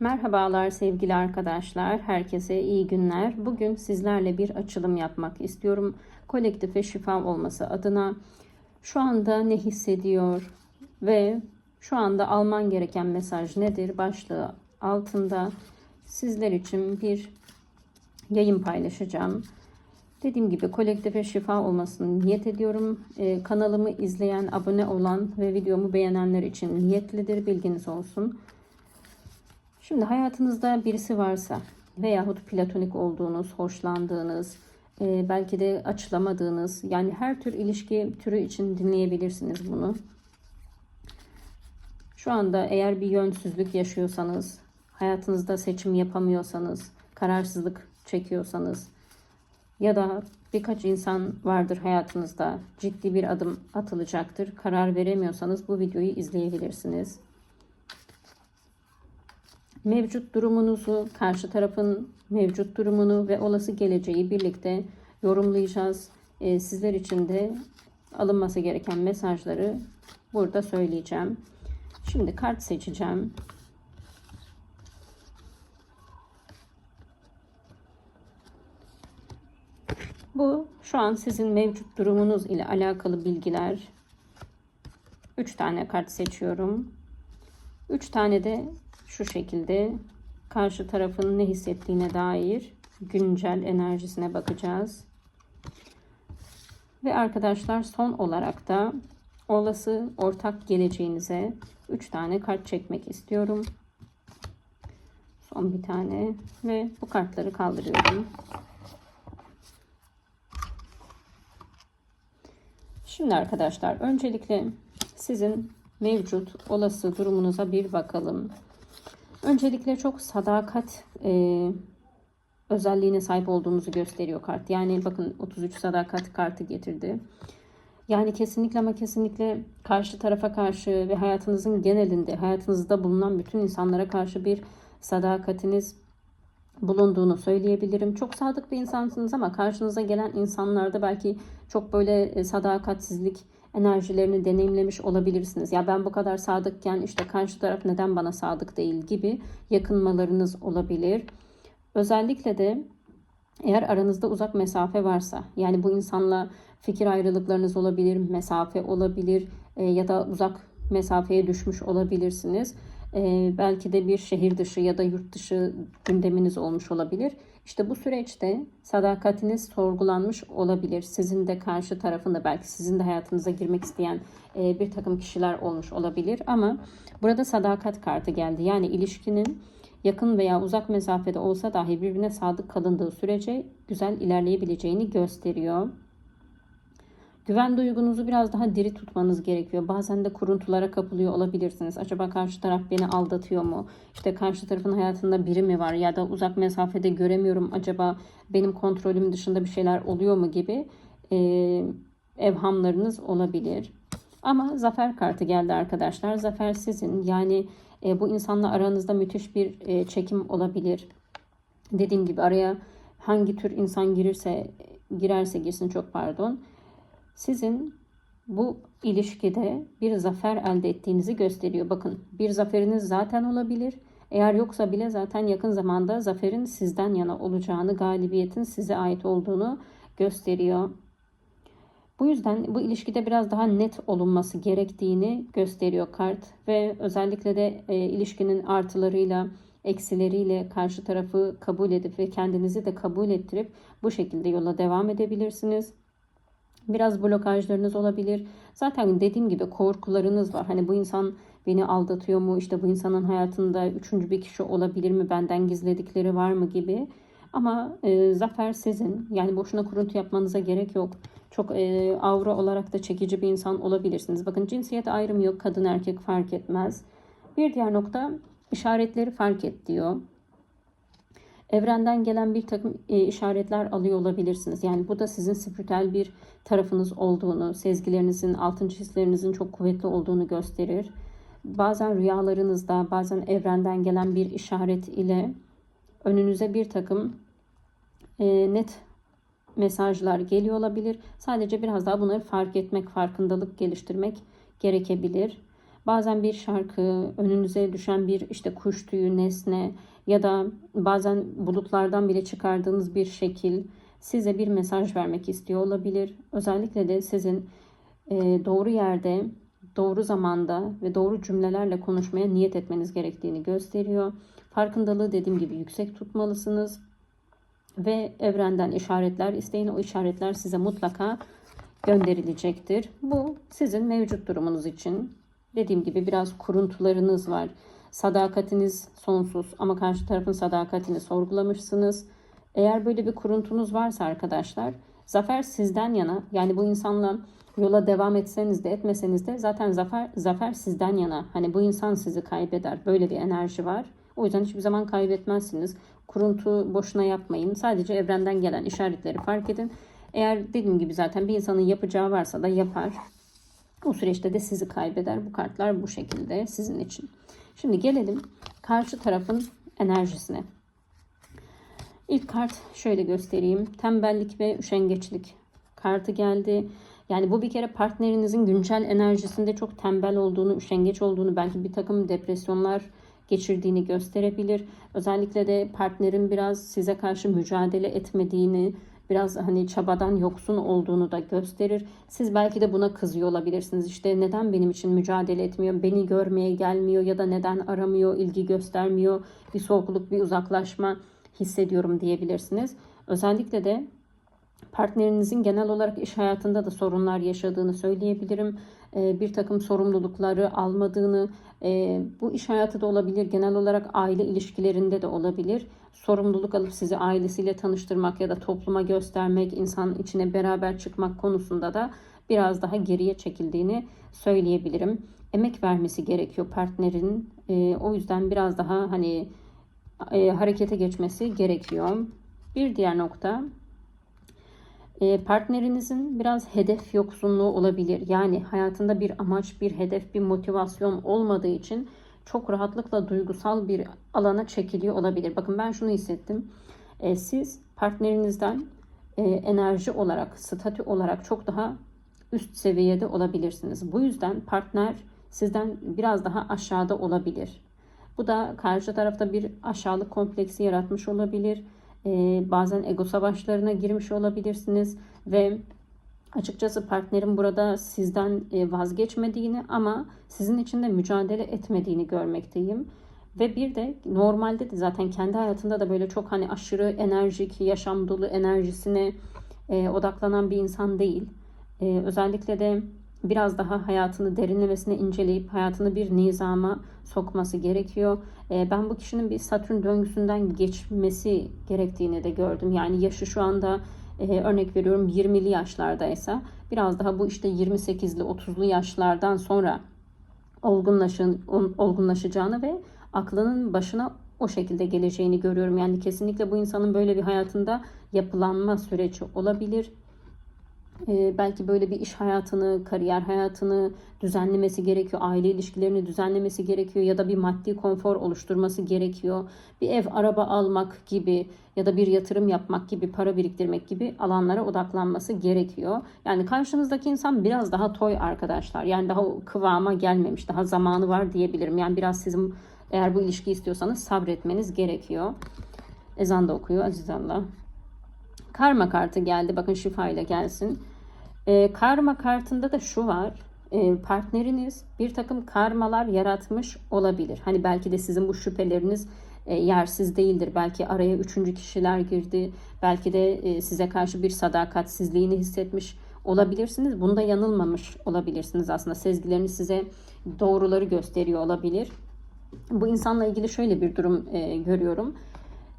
Merhabalar sevgili arkadaşlar. Herkese iyi günler. Bugün sizlerle bir açılım yapmak istiyorum. Kolektife şifa olması adına şu anda ne hissediyor ve şu anda alman gereken mesaj nedir başlığı altında sizler için bir yayın paylaşacağım. Dediğim gibi kolektife şifa olmasını niyet ediyorum. Ee, kanalımı izleyen, abone olan ve videomu beğenenler için niyetlidir. Bilginiz olsun. Şimdi hayatınızda birisi varsa veyahut platonik olduğunuz, hoşlandığınız, e, belki de açılamadığınız yani her tür ilişki türü için dinleyebilirsiniz bunu. Şu anda eğer bir yönsüzlük yaşıyorsanız, hayatınızda seçim yapamıyorsanız, kararsızlık çekiyorsanız ya da birkaç insan vardır hayatınızda ciddi bir adım atılacaktır. Karar veremiyorsanız bu videoyu izleyebilirsiniz mevcut durumunuzu, karşı tarafın mevcut durumunu ve olası geleceği birlikte yorumlayacağız. Ee, sizler için de alınması gereken mesajları burada söyleyeceğim. Şimdi kart seçeceğim. Bu şu an sizin mevcut durumunuz ile alakalı bilgiler. 3 tane kart seçiyorum. 3 tane de şu şekilde karşı tarafın ne hissettiğine dair güncel enerjisine bakacağız. Ve arkadaşlar son olarak da olası ortak geleceğinize 3 tane kart çekmek istiyorum. Son bir tane ve bu kartları kaldırıyorum. Şimdi arkadaşlar öncelikle sizin mevcut olası durumunuza bir bakalım. Öncelikle çok sadakat e, özelliğine sahip olduğumuzu gösteriyor kart. Yani bakın 33 sadakat kartı getirdi. Yani kesinlikle ama kesinlikle karşı tarafa karşı ve hayatınızın genelinde, hayatınızda bulunan bütün insanlara karşı bir sadakatiniz bulunduğunu söyleyebilirim. Çok sadık bir insansınız ama karşınıza gelen insanlarda belki çok böyle e, sadakatsizlik enerjilerini deneyimlemiş olabilirsiniz. Ya ben bu kadar sadıkken işte karşı taraf neden bana sadık değil gibi yakınmalarınız olabilir. Özellikle de eğer aranızda uzak mesafe varsa yani bu insanla fikir ayrılıklarınız olabilir, mesafe olabilir e, ya da uzak mesafeye düşmüş olabilirsiniz. E, belki de bir şehir dışı ya da yurt dışı gündeminiz olmuş olabilir. İşte bu süreçte sadakatiniz sorgulanmış olabilir. Sizin de karşı tarafında belki sizin de hayatınıza girmek isteyen e, bir takım kişiler olmuş olabilir. Ama burada sadakat kartı geldi. Yani ilişkinin yakın veya uzak mesafede olsa dahi birbirine sadık kalındığı sürece güzel ilerleyebileceğini gösteriyor. Güven duygunuzu biraz daha diri tutmanız gerekiyor. Bazen de kuruntulara kapılıyor olabilirsiniz. Acaba karşı taraf beni aldatıyor mu? İşte karşı tarafın hayatında biri mi var? Ya da uzak mesafede göremiyorum. Acaba benim kontrolüm dışında bir şeyler oluyor mu gibi e, evhamlarınız olabilir. Ama zafer kartı geldi arkadaşlar. Zafer sizin. Yani e, bu insanla aranızda müthiş bir e, çekim olabilir. Dediğim gibi araya hangi tür insan girirse girerse girsin çok pardon sizin bu ilişkide bir zafer elde ettiğinizi gösteriyor. Bakın bir zaferiniz zaten olabilir. Eğer yoksa bile zaten yakın zamanda zaferin sizden yana olacağını, galibiyetin size ait olduğunu gösteriyor. Bu yüzden bu ilişkide biraz daha net olunması gerektiğini gösteriyor kart ve özellikle de e, ilişkinin artılarıyla, eksileriyle karşı tarafı kabul edip ve kendinizi de kabul ettirip bu şekilde yola devam edebilirsiniz. Biraz blokajlarınız olabilir. Zaten dediğim gibi korkularınız var. Hani bu insan beni aldatıyor mu? İşte bu insanın hayatında üçüncü bir kişi olabilir mi? Benden gizledikleri var mı gibi. Ama e, zafer sizin. Yani boşuna kuruntu yapmanıza gerek yok. Çok e, avra olarak da çekici bir insan olabilirsiniz. Bakın cinsiyet ayrımı yok. Kadın erkek fark etmez. Bir diğer nokta işaretleri fark et diyor evrenden gelen bir takım e, işaretler alıyor olabilirsiniz. Yani bu da sizin spiritüel bir tarafınız olduğunu, sezgilerinizin, altın hislerinizin çok kuvvetli olduğunu gösterir. Bazen rüyalarınızda, bazen evrenden gelen bir işaret ile önünüze bir takım e, net mesajlar geliyor olabilir. Sadece biraz daha bunları fark etmek, farkındalık geliştirmek gerekebilir. Bazen bir şarkı, önünüze düşen bir işte kuş tüyü, nesne ya da bazen bulutlardan bile çıkardığınız bir şekil size bir mesaj vermek istiyor olabilir. Özellikle de sizin e, doğru yerde, doğru zamanda ve doğru cümlelerle konuşmaya niyet etmeniz gerektiğini gösteriyor. Farkındalığı dediğim gibi yüksek tutmalısınız ve evrenden işaretler isteyin. O işaretler size mutlaka gönderilecektir. Bu sizin mevcut durumunuz için. Dediğim gibi biraz kuruntularınız var. Sadakatiniz sonsuz ama karşı tarafın sadakatini sorgulamışsınız. Eğer böyle bir kuruntunuz varsa arkadaşlar, zafer sizden yana. Yani bu insanla yola devam etseniz de etmeseniz de zaten zafer zafer sizden yana. Hani bu insan sizi kaybeder. Böyle bir enerji var. O yüzden hiçbir zaman kaybetmezsiniz. Kuruntu boşuna yapmayın. Sadece evrenden gelen işaretleri fark edin. Eğer dediğim gibi zaten bir insanın yapacağı varsa da yapar. O süreçte de sizi kaybeder. Bu kartlar bu şekilde sizin için. Şimdi gelelim karşı tarafın enerjisine. İlk kart şöyle göstereyim. Tembellik ve üşengeçlik kartı geldi. Yani bu bir kere partnerinizin güncel enerjisinde çok tembel olduğunu, üşengeç olduğunu, belki bir takım depresyonlar geçirdiğini gösterebilir. Özellikle de partnerin biraz size karşı mücadele etmediğini, biraz hani çabadan yoksun olduğunu da gösterir. Siz belki de buna kızıyor olabilirsiniz. İşte neden benim için mücadele etmiyor, beni görmeye gelmiyor ya da neden aramıyor, ilgi göstermiyor, bir soğukluk, bir uzaklaşma hissediyorum diyebilirsiniz. Özellikle de partnerinizin genel olarak iş hayatında da sorunlar yaşadığını söyleyebilirim. Ee, bir takım sorumlulukları almadığını, e, bu iş hayatı da olabilir, genel olarak aile ilişkilerinde de olabilir. Sorumluluk alıp sizi ailesiyle tanıştırmak ya da topluma göstermek, insan içine beraber çıkmak konusunda da biraz daha geriye çekildiğini söyleyebilirim. Emek vermesi gerekiyor partnerin. Ee, o yüzden biraz daha hani e, harekete geçmesi gerekiyor. Bir diğer nokta partnerinizin biraz hedef yoksunluğu olabilir. Yani hayatında bir amaç, bir hedef, bir motivasyon olmadığı için çok rahatlıkla duygusal bir alana çekiliyor olabilir. Bakın ben şunu hissettim. E, siz partnerinizden e, enerji olarak, statü olarak çok daha üst seviyede olabilirsiniz. Bu yüzden partner sizden biraz daha aşağıda olabilir. Bu da karşı tarafta bir aşağılık kompleksi yaratmış olabilir. Ee, bazen ego savaşlarına girmiş olabilirsiniz ve açıkçası partnerin burada sizden e, vazgeçmediğini ama sizin için de mücadele etmediğini görmekteyim. Ve bir de normalde de zaten kendi hayatında da böyle çok hani aşırı enerjik, yaşam dolu enerjisine e, odaklanan bir insan değil. E, özellikle de biraz daha hayatını derinlemesine inceleyip hayatını bir nizama sokması gerekiyor. Ee, ben bu kişinin bir Satürn döngüsünden geçmesi gerektiğini de gördüm. Yani yaşı şu anda e, örnek veriyorum 20'li yaşlardaysa biraz daha bu işte 28'li 30'lu yaşlardan sonra olgunlaşın, olgunlaşacağını ve aklının başına o şekilde geleceğini görüyorum. Yani kesinlikle bu insanın böyle bir hayatında yapılanma süreci olabilir belki böyle bir iş hayatını, kariyer hayatını düzenlemesi gerekiyor. Aile ilişkilerini düzenlemesi gerekiyor ya da bir maddi konfor oluşturması gerekiyor. Bir ev, araba almak gibi ya da bir yatırım yapmak gibi, para biriktirmek gibi alanlara odaklanması gerekiyor. Yani karşınızdaki insan biraz daha toy arkadaşlar. Yani daha kıvama gelmemiş, daha zamanı var diyebilirim. Yani biraz sizin eğer bu ilişki istiyorsanız sabretmeniz gerekiyor. Ezan da okuyor Aziz Allah. Karma kartı geldi. Bakın şifa ile gelsin. E, karma kartında da şu var. E, partneriniz bir takım karmalar yaratmış olabilir. Hani belki de sizin bu şüpheleriniz e, yersiz değildir. Belki araya üçüncü kişiler girdi. Belki de e, size karşı bir sadakatsizliğini hissetmiş olabilirsiniz. Bunda yanılmamış olabilirsiniz aslında. Sezgileriniz size doğruları gösteriyor olabilir. Bu insanla ilgili şöyle bir durum e, görüyorum.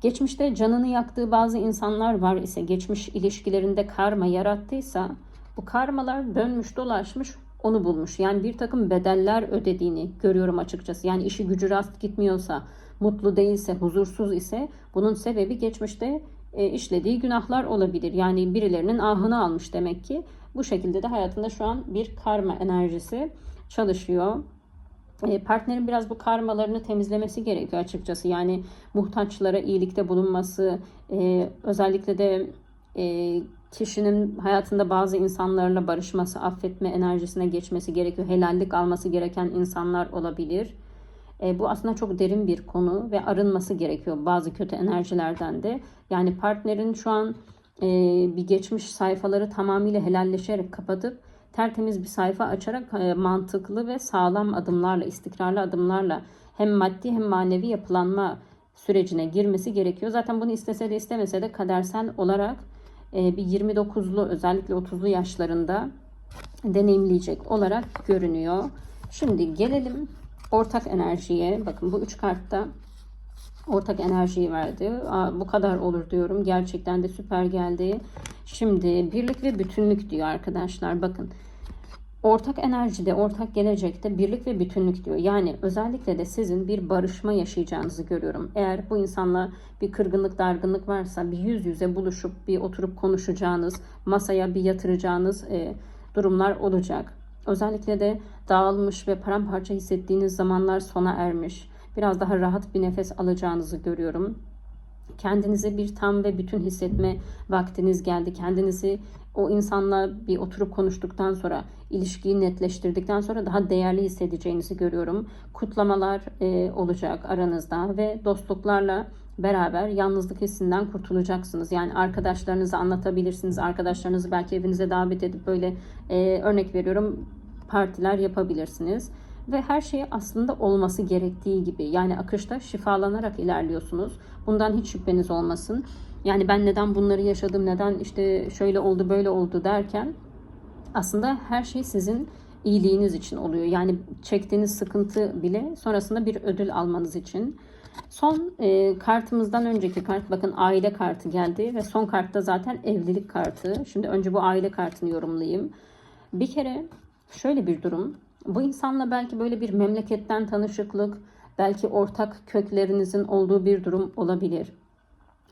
Geçmişte canını yaktığı bazı insanlar var ise, geçmiş ilişkilerinde karma yarattıysa bu karmalar dönmüş dolaşmış onu bulmuş. Yani bir takım bedeller ödediğini görüyorum açıkçası. Yani işi gücü rast gitmiyorsa, mutlu değilse, huzursuz ise bunun sebebi geçmişte e, işlediği günahlar olabilir. Yani birilerinin ahını almış demek ki. Bu şekilde de hayatında şu an bir karma enerjisi çalışıyor. E, partnerin biraz bu karmalarını temizlemesi gerekiyor açıkçası. Yani muhtaçlara iyilikte bulunması, e, özellikle de e, kişinin hayatında bazı insanlarla barışması, affetme enerjisine geçmesi gerekiyor. Helallik alması gereken insanlar olabilir. E, bu aslında çok derin bir konu ve arınması gerekiyor bazı kötü enerjilerden de. Yani partnerin şu an e, bir geçmiş sayfaları tamamıyla helalleşerek kapatıp tertemiz bir sayfa açarak e, mantıklı ve sağlam adımlarla, istikrarlı adımlarla hem maddi hem manevi yapılanma sürecine girmesi gerekiyor. Zaten bunu istese de istemese de kadersel olarak bir 29'lu özellikle 30'lu yaşlarında deneyimleyecek olarak görünüyor. Şimdi gelelim ortak enerjiye. Bakın bu üç kartta ortak enerjiyi verdi. Aa, bu kadar olur diyorum. Gerçekten de süper geldi. Şimdi birlik ve bütünlük diyor arkadaşlar. Bakın ortak enerjide, ortak gelecekte birlik ve bütünlük diyor. Yani özellikle de sizin bir barışma yaşayacağınızı görüyorum. Eğer bu insanla bir kırgınlık, dargınlık varsa bir yüz yüze buluşup bir oturup konuşacağınız, masaya bir yatıracağınız e, durumlar olacak. Özellikle de dağılmış ve paramparça hissettiğiniz zamanlar sona ermiş. Biraz daha rahat bir nefes alacağınızı görüyorum. Kendinizi bir tam ve bütün hissetme vaktiniz geldi. Kendinizi o insanla bir oturup konuştuktan sonra, ilişkiyi netleştirdikten sonra daha değerli hissedeceğinizi görüyorum. Kutlamalar e, olacak aranızda ve dostluklarla beraber yalnızlık hissinden kurtulacaksınız. Yani arkadaşlarınızı anlatabilirsiniz. Arkadaşlarınızı belki evinize davet edip böyle e, örnek veriyorum partiler yapabilirsiniz. Ve her şey aslında olması gerektiği gibi yani akışta şifalanarak ilerliyorsunuz. Bundan hiç şüpheniz olmasın. Yani ben neden bunları yaşadım, neden işte şöyle oldu, böyle oldu derken aslında her şey sizin iyiliğiniz için oluyor. Yani çektiğiniz sıkıntı bile sonrasında bir ödül almanız için. Son e, kartımızdan önceki kart bakın aile kartı geldi ve son kartta zaten evlilik kartı. Şimdi önce bu aile kartını yorumlayayım. Bir kere şöyle bir durum. Bu insanla belki böyle bir memleketten tanışıklık, belki ortak köklerinizin olduğu bir durum olabilir.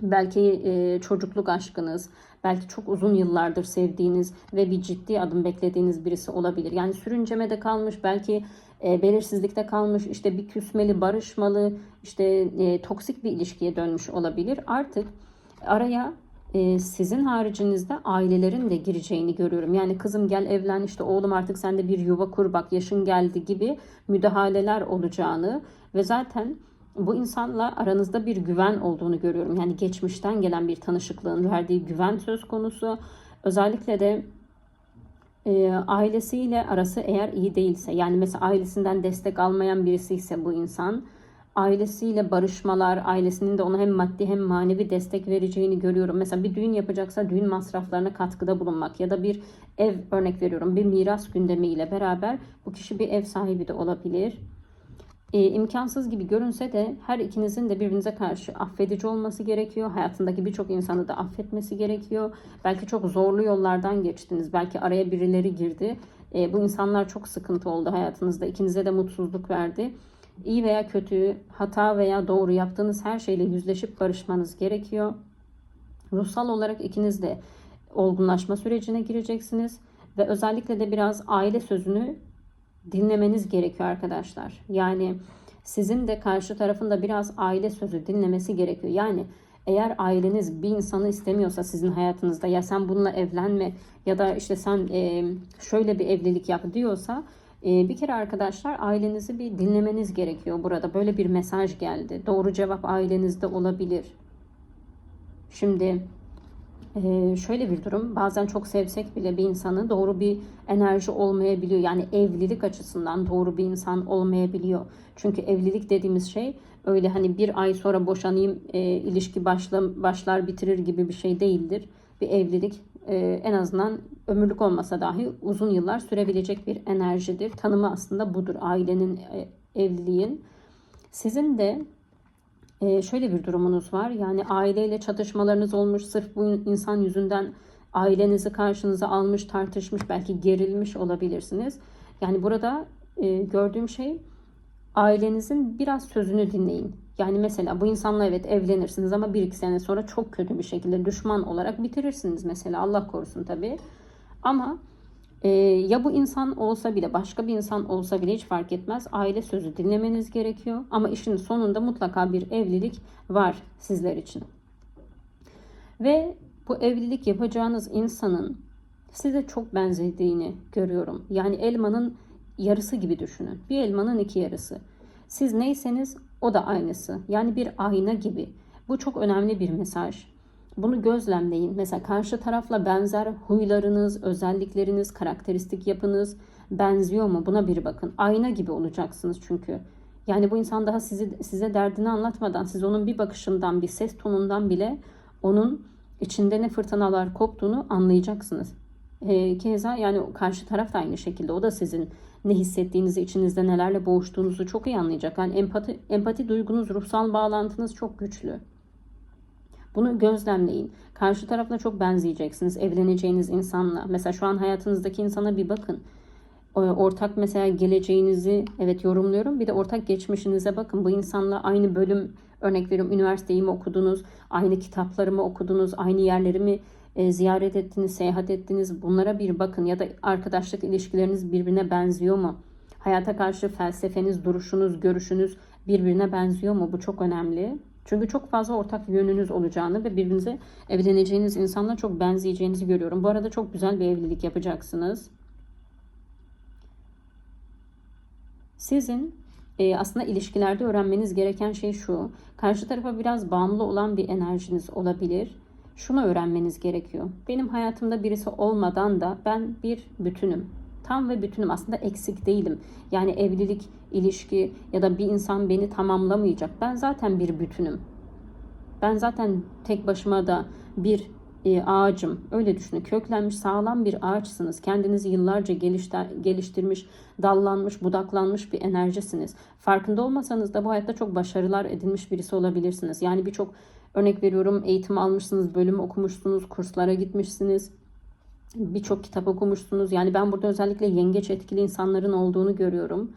Belki e, çocukluk aşkınız, belki çok uzun yıllardır sevdiğiniz ve bir ciddi adım beklediğiniz birisi olabilir. Yani sürüncemede kalmış, belki e, belirsizlikte kalmış, işte bir küsmeli, barışmalı, işte e, toksik bir ilişkiye dönmüş olabilir. Artık araya e, sizin haricinizde ailelerin de gireceğini görüyorum. Yani kızım gel evlen işte oğlum artık sen de bir yuva kur bak yaşın geldi gibi müdahaleler olacağını ve zaten bu insanla aranızda bir güven olduğunu görüyorum. Yani geçmişten gelen bir tanışıklığın verdiği güven söz konusu. Özellikle de e, ailesiyle arası eğer iyi değilse yani mesela ailesinden destek almayan birisi ise bu insan ailesiyle barışmalar, ailesinin de ona hem maddi hem manevi destek vereceğini görüyorum. Mesela bir düğün yapacaksa düğün masraflarına katkıda bulunmak ya da bir ev örnek veriyorum bir miras gündemiyle beraber bu kişi bir ev sahibi de olabilir. E, imkansız gibi görünse de her ikinizin de birbirinize karşı affedici olması gerekiyor. Hayatındaki birçok insanı da affetmesi gerekiyor. Belki çok zorlu yollardan geçtiniz. Belki araya birileri girdi. E, bu insanlar çok sıkıntı oldu hayatınızda. İkinize de mutsuzluk verdi iyi veya kötü, hata veya doğru yaptığınız her şeyle yüzleşip barışmanız gerekiyor. Ruhsal olarak ikiniz de olgunlaşma sürecine gireceksiniz ve özellikle de biraz aile sözünü dinlemeniz gerekiyor arkadaşlar. Yani sizin de karşı tarafın da biraz aile sözü dinlemesi gerekiyor. Yani eğer aileniz bir insanı istemiyorsa sizin hayatınızda ya sen bununla evlenme ya da işte sen şöyle bir evlilik yap diyorsa ee, bir kere arkadaşlar ailenizi bir dinlemeniz gerekiyor burada. Böyle bir mesaj geldi. Doğru cevap ailenizde olabilir. Şimdi e, şöyle bir durum. Bazen çok sevsek bile bir insanı doğru bir enerji olmayabiliyor. Yani evlilik açısından doğru bir insan olmayabiliyor. Çünkü evlilik dediğimiz şey öyle hani bir ay sonra boşanayım e, ilişki başla, başlar bitirir gibi bir şey değildir. Bir evlilik e, en azından ömürlük olmasa dahi uzun yıllar sürebilecek bir enerjidir. Tanımı aslında budur ailenin, e, evliliğin. Sizin de e, şöyle bir durumunuz var. Yani aileyle çatışmalarınız olmuş sırf bu insan yüzünden ailenizi karşınıza almış, tartışmış, belki gerilmiş olabilirsiniz. Yani burada e, gördüğüm şey ailenizin biraz sözünü dinleyin. Yani mesela bu insanla evet evlenirsiniz ama bir iki sene sonra çok kötü bir şekilde düşman olarak bitirirsiniz mesela Allah korusun tabii. Ama e, ya bu insan olsa bile başka bir insan olsa bile hiç fark etmez. Aile sözü dinlemeniz gerekiyor. Ama işin sonunda mutlaka bir evlilik var sizler için. Ve Bu evlilik yapacağınız insanın size çok benzediğini görüyorum. Yani elmanın yarısı gibi düşünün. Bir elmanın iki yarısı. Siz neyseniz o da aynısı. Yani bir ayna gibi. Bu çok önemli bir mesaj. Bunu gözlemleyin. Mesela karşı tarafla benzer huylarınız, özellikleriniz, karakteristik yapınız benziyor mu? Buna bir bakın. Ayna gibi olacaksınız çünkü. Yani bu insan daha sizi, size derdini anlatmadan, siz onun bir bakışından, bir ses tonundan bile onun içinde ne fırtınalar koptuğunu anlayacaksınız. E, keza yani karşı taraf da aynı şekilde. O da sizin ne hissettiğinizi, içinizde nelerle boğuştuğunuzu çok iyi anlayacak. Yani empati, empati duygunuz, ruhsal bağlantınız çok güçlü. Bunu gözlemleyin. Karşı tarafla çok benzeyeceksiniz evleneceğiniz insanla. Mesela şu an hayatınızdaki insana bir bakın. Ortak mesela geleceğinizi evet yorumluyorum. Bir de ortak geçmişinize bakın. Bu insanla aynı bölüm örnek veriyorum üniversiteyi mi okudunuz? Aynı kitapları mı okudunuz? Aynı yerleri mi e, ziyaret ettiniz, seyahat ettiniz? Bunlara bir bakın. Ya da arkadaşlık ilişkileriniz birbirine benziyor mu? Hayata karşı felsefeniz, duruşunuz, görüşünüz birbirine benziyor mu? Bu çok önemli. Çünkü çok fazla ortak yönünüz olacağını ve birbirinize evleneceğiniz insanla çok benzeyeceğinizi görüyorum. Bu arada çok güzel bir evlilik yapacaksınız. Sizin e, aslında ilişkilerde öğrenmeniz gereken şey şu. Karşı tarafa biraz bağımlı olan bir enerjiniz olabilir. Şunu öğrenmeniz gerekiyor. Benim hayatımda birisi olmadan da ben bir bütünüm tam ve bütünüm. Aslında eksik değilim. Yani evlilik, ilişki ya da bir insan beni tamamlamayacak. Ben zaten bir bütünüm. Ben zaten tek başıma da bir e, ağacım. Öyle düşünün. Köklenmiş sağlam bir ağaçsınız. Kendinizi yıllarca geliştir, geliştirmiş, dallanmış, budaklanmış bir enerjisiniz. Farkında olmasanız da bu hayatta çok başarılar edinmiş birisi olabilirsiniz. Yani birçok örnek veriyorum eğitim almışsınız, bölüm okumuşsunuz, kurslara gitmişsiniz birçok kitap okumuşsunuz. Yani ben burada özellikle yengeç etkili insanların olduğunu görüyorum.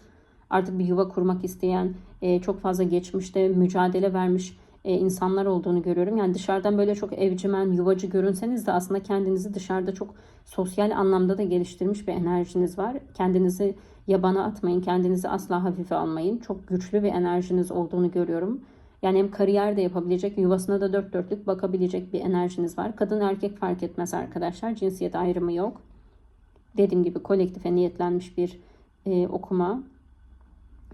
Artık bir yuva kurmak isteyen, e, çok fazla geçmişte mücadele vermiş e, insanlar olduğunu görüyorum. Yani dışarıdan böyle çok evcimen, yuvacı görünseniz de aslında kendinizi dışarıda çok sosyal anlamda da geliştirmiş bir enerjiniz var. Kendinizi yabana atmayın, kendinizi asla hafife almayın. Çok güçlü bir enerjiniz olduğunu görüyorum. Yani hem kariyer de yapabilecek, yuvasına da dört dörtlük bakabilecek bir enerjiniz var. Kadın erkek fark etmez arkadaşlar. Cinsiyet ayrımı yok. Dediğim gibi kolektife niyetlenmiş bir e, okuma.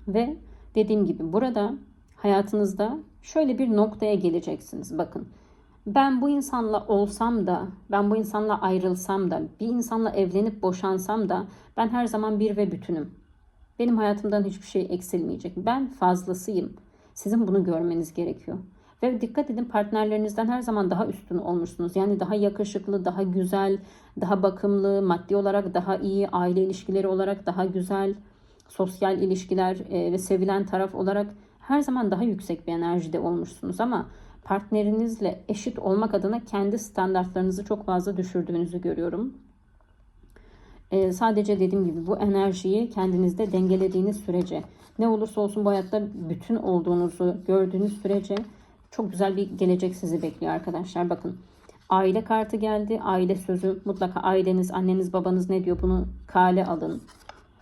Ve dediğim gibi burada hayatınızda şöyle bir noktaya geleceksiniz. Bakın ben bu insanla olsam da, ben bu insanla ayrılsam da, bir insanla evlenip boşansam da ben her zaman bir ve bütünüm. Benim hayatımdan hiçbir şey eksilmeyecek. Ben fazlasıyım. Sizin bunu görmeniz gerekiyor. Ve dikkat edin partnerlerinizden her zaman daha üstün olmuşsunuz. Yani daha yakışıklı, daha güzel, daha bakımlı, maddi olarak daha iyi, aile ilişkileri olarak daha güzel, sosyal ilişkiler e, ve sevilen taraf olarak her zaman daha yüksek bir enerjide olmuşsunuz ama partnerinizle eşit olmak adına kendi standartlarınızı çok fazla düşürdüğünüzü görüyorum. Ee, sadece dediğim gibi bu enerjiyi kendinizde dengelediğiniz sürece ne olursa olsun bu hayatta bütün olduğunuzu gördüğünüz sürece çok güzel bir gelecek sizi bekliyor arkadaşlar. Bakın aile kartı geldi. Aile sözü mutlaka aileniz, anneniz, babanız ne diyor bunu kale alın.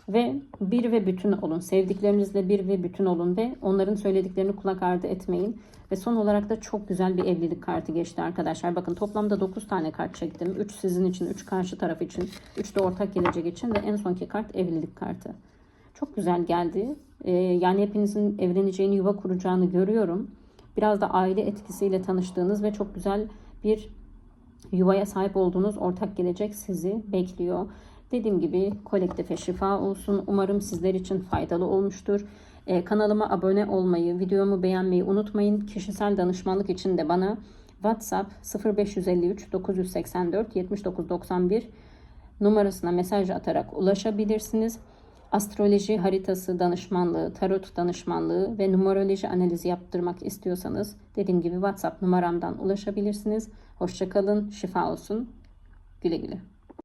Ve bir ve bütün olun. Sevdiklerinizle bir ve bütün olun ve onların söylediklerini kulak ardı etmeyin. Ve son olarak da çok güzel bir evlilik kartı geçti arkadaşlar. Bakın toplamda 9 tane kart çektim. 3 sizin için, 3 karşı taraf için, 3 de ortak gelecek için ve en sonki kart evlilik kartı. Çok güzel geldi. Ee, yani hepinizin evleneceğini, yuva kuracağını görüyorum. Biraz da aile etkisiyle tanıştığınız ve çok güzel bir yuvaya sahip olduğunuz ortak gelecek sizi bekliyor. Dediğim gibi kolektife şifa olsun. Umarım sizler için faydalı olmuştur. Ee, kanalıma abone olmayı, videomu beğenmeyi unutmayın. Kişisel danışmanlık için de bana WhatsApp 0553 984 7991 numarasına mesaj atarak ulaşabilirsiniz. Astroloji haritası danışmanlığı, tarot danışmanlığı ve numeroloji analizi yaptırmak istiyorsanız dediğim gibi WhatsApp numaramdan ulaşabilirsiniz. Hoşçakalın, şifa olsun. Güle güle.